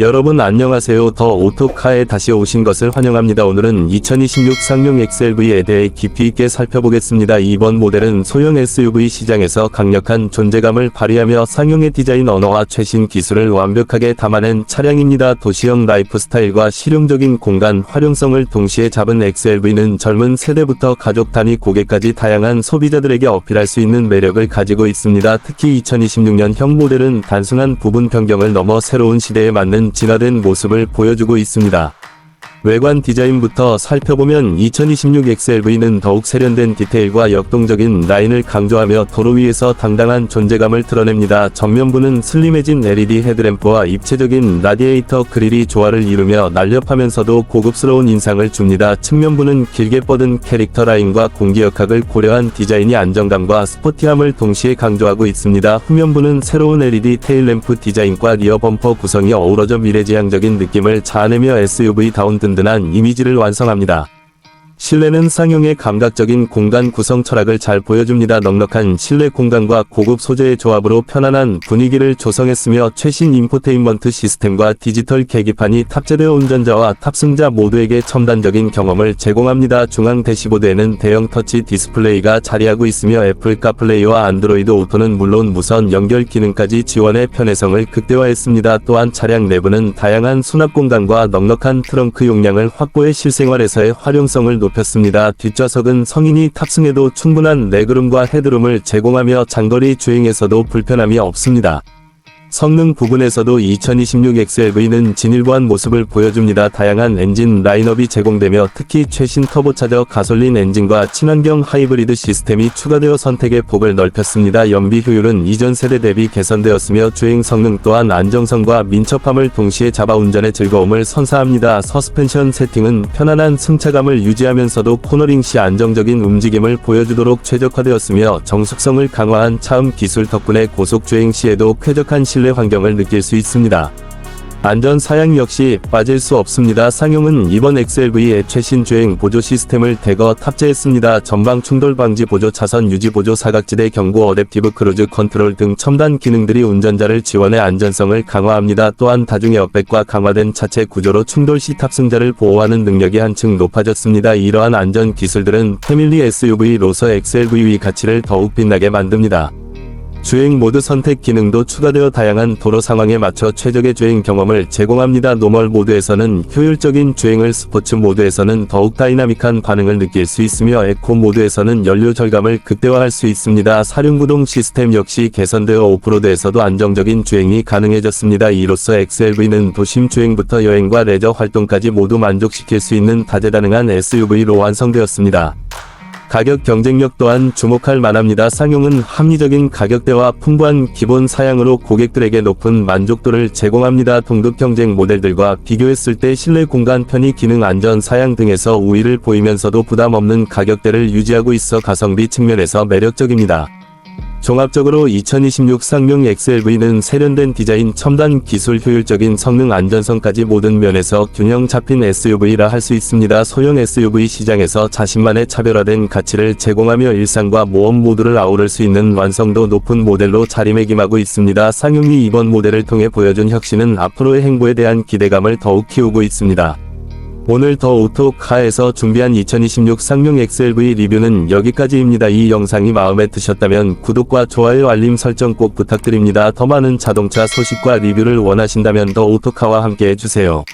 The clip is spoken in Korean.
여러분 안녕하세요. 더 오토카에 다시 오신 것을 환영합니다. 오늘은 2026 쌍용 XLV에 대해 깊이 있게 살펴보겠습니다. 이번 모델은 소형 SUV 시장에서 강력한 존재감을 발휘하며 상용의 디자인 언어와 최신 기술을 완벽하게 담아낸 차량입니다. 도시형 라이프 스타일과 실용적인 공간 활용성을 동시에 잡은 XLV는 젊은 세대부터 가족 단위 고객까지 다양한 소비자들에게 어필할 수 있는 매력을 가지고 있습니다. 특히 2026년형 모델은 단순한 부분 변경을 넘어 새로운 시대에 맞는 진화된 모습을 보여주고 있습니다. 외관 디자인부터 살펴보면 2026 XLV는 더욱 세련된 디테일과 역동적인 라인을 강조하며 도로 위에서 당당한 존재감을 드러냅니다. 정면부는 슬림해진 LED 헤드램프와 입체적인 라디에이터 그릴이 조화를 이루며 날렵하면서도 고급스러운 인상을 줍니다. 측면부는 길게 뻗은 캐릭터 라인과 공기 역학을 고려한 디자인이 안정감과 스포티함을 동시에 강조하고 있습니다. 후면부는 새로운 LED 테일램프 디자인과 리어 범퍼 구성이 어우러져 미래지향적인 느낌을 자아내며 SUV다운 든든한 이미지를 완성합니다. 실내는 쌍용의 감각적인 공간 구성 철학을 잘 보여줍니다. 넉넉한 실내 공간과 고급 소재의 조합으로 편안한 분위기를 조성했으며 최신 인포테인먼트 시스템과 디지털 계기판이 탑재되어 운전자와 탑승자 모두에게 첨단적인 경험을 제공합니다. 중앙 대시보드에는 대형 터치 디스플레이가 자리하고 있으며 애플 카플레이와 안드로이드 오토는 물론 무선 연결 기능까지 지원해 편의성을 극대화했습니다. 또한 차량 내부는 다양한 수납 공간과 넉넉한 트렁크 용량을 확보해 실생활에서의 활용성을 높 였습니다. 뒷좌석은 성인이 탑승해도 충분한 레그룸과 헤드룸을 제공하며 장거리 주행에서도 불편함이 없습니다. 성능 부분에서도 2026 XLV는 진일보한 모습을 보여줍니다. 다양한 엔진 라인업이 제공되며 특히 최신 터보차저 가솔린 엔진과 친환경 하이브리드 시스템이 추가되어 선택의 폭을 넓혔습니다. 연비 효율은 이전 세대 대비 개선되었으며 주행 성능 또한 안정성과 민첩함을 동시에 잡아 운전의 즐거움을 선사합니다. 서스펜션 세팅은 편안한 승차감을 유지하면서도 코너링 시 안정적인 움직임을 보여주도록 최적화되었으며 정숙성을 강화한 차음 기술 덕분에 고속 주행 시에도 쾌적한 실내 환경을 느낄 수 있습니다. 안전 사양 역시 빠질 수 없습니다. 상용은 이번 XLV의 최신 주행 보조 시스템을 대거 탑재했습니다. 전방 충돌 방지 보조 차선 유지 보조 사각지대 경고 어댑티브 크루즈 컨트롤 등 첨단 기능들이 운전자를 지원해 안전성을 강화합니다. 또한 다중 에어백과 강화된 차체 구조로 충돌 시 탑승자를 보호하는 능력이 한층 높아졌습니다. 이러한 안전 기술들은 패밀리 SUV로서 XLV의 가치를 더욱 빛나게 만듭니다. 주행 모드 선택 기능도 추가되어 다양한 도로 상황에 맞춰 최적의 주행 경험을 제공합니다. 노멀 모드에서는 효율적인 주행을 스포츠 모드에서는 더욱 다이나믹한 반응을 느낄 수 있으며 에코 모드에서는 연료 절감을 극대화할 수 있습니다. 사륜구동 시스템 역시 개선되어 오프로드에서도 안정적인 주행이 가능해졌습니다. 이로써 XLV는 도심 주행부터 여행과 레저 활동까지 모두 만족시킬 수 있는 다재다능한 SUV로 완성되었습니다. 가격 경쟁력 또한 주목할 만합니다. 상용은 합리적인 가격대와 풍부한 기본 사양으로 고객들에게 높은 만족도를 제공합니다. 동급 경쟁 모델들과 비교했을 때 실내 공간 편의 기능 안전 사양 등에서 우위를 보이면서도 부담 없는 가격대를 유지하고 있어 가성비 측면에서 매력적입니다. 종합적으로 2026 쌍용 XLV는 세련된 디자인, 첨단 기술, 효율적인 성능, 안전성까지 모든 면에서 균형 잡힌 SUV라 할 수 있습니다. 소형 SUV 시장에서 자신만의 차별화된 가치를 제공하며 일상과 모험 모두를 아우를 수 있는 완성도 높은 모델로 자리매김하고 있습니다. 쌍용이 이번 모델을 통해 보여준 혁신은 앞으로의 행보에 대한 기대감을 더욱 키우고 있습니다. 오늘 더 오토카에서 준비한 2026 쌍용 XLV 리뷰는 여기까지입니다. 이 영상이 마음에 드셨다면 구독과 좋아요 알림 설정 꼭 부탁드립니다. 더 많은 자동차 소식과 리뷰를 원하신다면 더 오토카와 함께 해주세요.